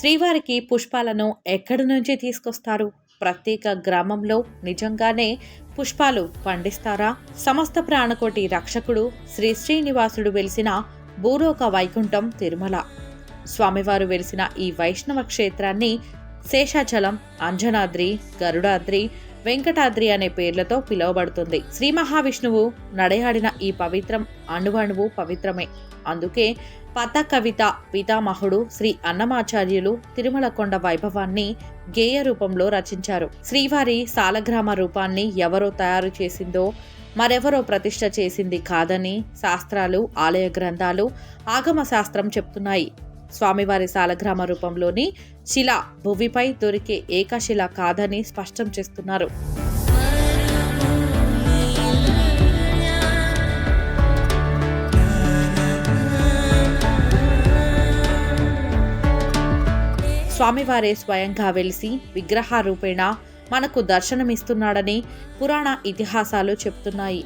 శ్రీవారికి పుష్పాలను ఎక్కడి నుంచి తీసుకొస్తారు? ప్రత్యేక గ్రామంలో నిజంగానే పుష్పాలు పండిస్తారా? సమస్త ప్రాణకోటి రక్షకుడు శ్రీ శ్రీనివాసుడు వెలిసిన భూలోక వైకుంఠం తిరుమల. స్వామివారు వెలిసిన ఈ వైష్ణవ క్షేత్రాన్ని శేషాచలం అంజనాద్రి గరుడాద్రి వెంకటాద్రి అనే పేర్లతో పిలువబడుతుంది. శ్రీ మహావిష్ణువు నడయాడిన ఈ పవిత్రం అణువణువు పవిత్రమే. అందుకే పత కవిత పితామహుడు శ్రీ అన్నమాచార్యులు తిరుమల కొండ వైభవాన్ని గేయ రూపంలో రచించారు. శ్రీవారి సాలగ్రామ రూపాన్ని ఎవరో తయారు చేసిందో మరెవరో ప్రతిష్ట చేసింది కాదని శాస్త్రాలు ఆలయ గ్రంథాలు ఆగమ శాస్త్రం చెప్తున్నాయి. స్వామివారి సాలగ్రామ రూపంలోని శిల భువిపై దొరికే ఏకశిల కాదని స్పష్టం చేస్తున్నారు. స్వామివారే స్వయంగా వెలిసి విగ్రహారూపేణ మనకు దర్శనమిస్తున్నాడని పురాణ ఇతిహాసాలు చెప్తున్నాయి.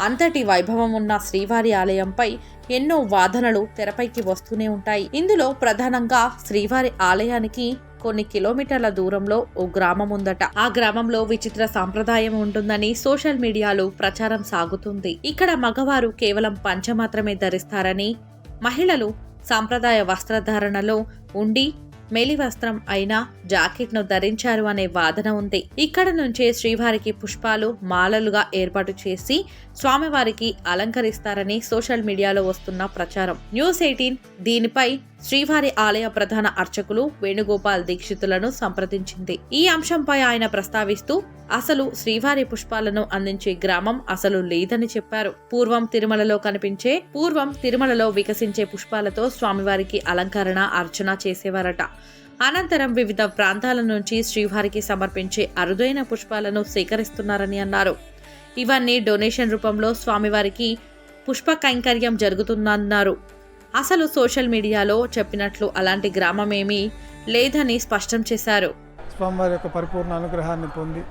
అంతటి వైభవం ఉన్న శ్రీవారి ఆలయంపై ఎన్నో వాదనలు తెరపైకి వస్తూనే ఉంటాయి. ఇందులో ప్రధానంగా శ్రీవారి ఆలయానికి కొన్ని కిలోమీటర్ల దూరంలో ఓ గ్రామం ఉందట. ఆ గ్రామంలో విచిత్ర సాంప్రదాయం ఉంటుందని సోషల్ మీడియాలో ప్రచారం సాగుతుంది. ఇక్కడ మగవారు కేవలం పంచ మాత్రమే ధరిస్తారని మహిళలు సాంప్రదాయ వస్త్రధారణలో ఉండి మెలి వస్త్రం అయిన జాకెట్ను ధరించారు అనే వాదన ఉంది. ఇక్కడ నుంచే శ్రీవారికి పుష్పాలు మాలలుగా ఏర్పాటు చేసి స్వామివారికి అలంకరిస్తారని సోషల్ మీడియాలో వస్తున్న ప్రచారం. న్యూస్ ఎయిటీన్ దీనిపై శ్రీవారి ఆలయ ప్రధాన అర్చకులు వేణుగోపాల్ దీక్షితులను సంప్రదించింది. ఈ అంశంపై ఆయన ప్రస్తావిస్తూ అసలు శ్రీవారి పుష్పాలను అందించే గ్రామం అసలు లేదని చెప్పారు. పూర్వం తిరుమలలో కనిపించే పూర్వం తిరుమలలో వికసించే పుష్పాలతో స్వామివారికి అలంకరణ అర్చన చేసేవారట. అనంతరం వివిధ ప్రాంతాల నుంచి శ్రీవారికి సమర్పించే అరుదైన పుష్పాలను సేకరిస్తున్నారని అన్నారు. ఇవన్నీ డొనేషన్ రూపంలో స్వామివారికి పుష్ప కైంకర్యం జరుగుతుందన్నారు. అసలు సోషల్ మీడియాలో చెప్పినట్లు అలాంటి గ్రామమేమీ లేదని స్పష్టం చేశారు. స్వామివారి యొక్క పరిపూర్ణ అనుగ్రహాన్ని పొంది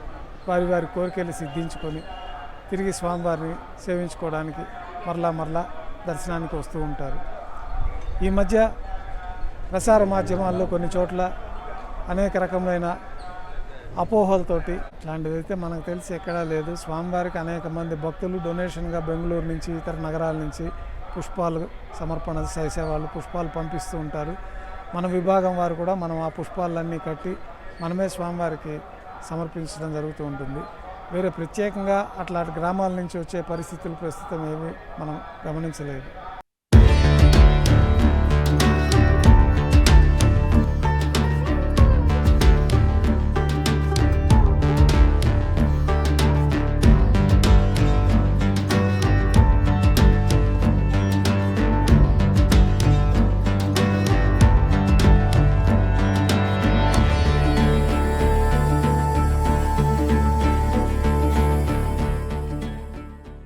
వారి వారి కోరికలు సిద్ధించుకొని తిరిగి స్వామివారిని సేవించుకోవడానికి మరలా మరలా దర్శనానికి వస్తూ ఉంటారు. ఈ మధ్య ప్రసార మాధ్యమాల్లో కొన్ని చోట్ల అనేక రకమైన అపోహలతోటి ఇట్లాంటివి అయితే మనకు తెలిసి ఎక్కడా లేదు. స్వామివారికి అనేక మంది భక్తులు డొనేషన్గా బెంగళూరు నుంచి ఇతర నగరాల నుంచి పుష్పాలు సమర్పణ చేసేవాళ్ళు పుష్పాలు పంపిస్తూ ఉంటారు. మన విభాగం వారు కూడా మనం ఆ పుష్పాలన్నీ కట్టి మనమే స్వామివారికి సమర్పించడం జరుగుతూ ఉంటుంది. వేరే ప్రత్యేకంగా అట్లాంటి గ్రామాల నుంచి వచ్చే పరిస్థితులు ప్రస్తుతం ఏమీ మనం గమనించలేదు.